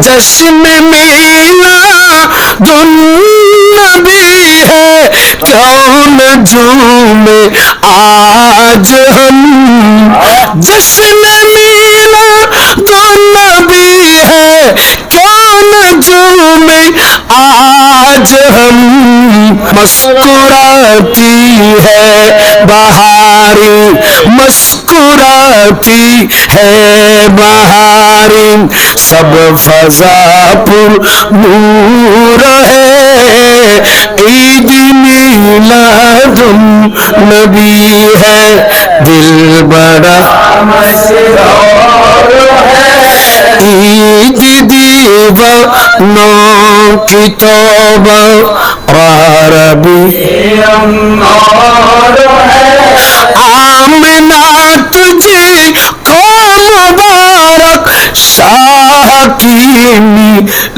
جشن میلا دن نبی ہے کیوں نہ آج ہم۔ جشن میلا دن نبی ہے کیوں نہ آج ہم۔ مسکراتی ہے، بہاری مسکراتی ہے، بہاری۔ سب فضا پر نور ہے عید میلاد نبی ہے دل بڑا عید دیوا نو کی توبہ ربی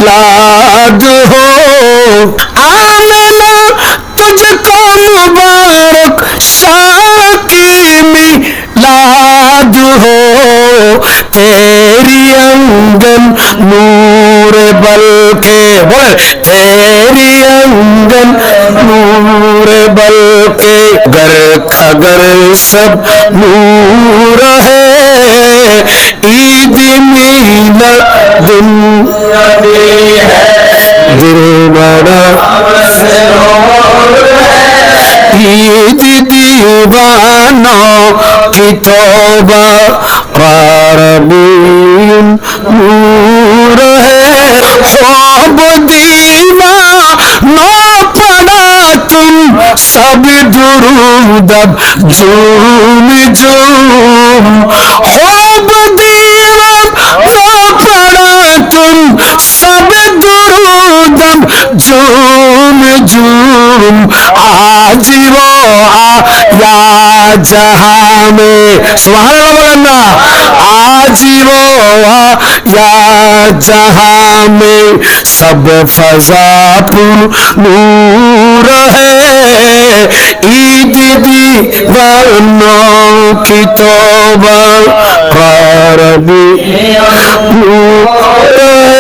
میلاد ہو۔ آمنا تجھ کو مبارک شاہ کی میلاد ہو۔ تیری انگن نور بل کے بول تیری انگن نور بل کے گر کھگر سب نور ہے۔ عید میلا دن دل بڑا عید دیوانوں کی توبہ ربین نور ہے خواب دیوانوں پڑا تم سب درود اب جوم جوم خواب دیوانوں جوم جوم آج وہ آیا جہاں میں سبحان اللہ بولنا آج وہ آیا جہاں میں سب فضا پر نور ہے۔ عید دیوانوں کی توبہ ربی نور ہے۔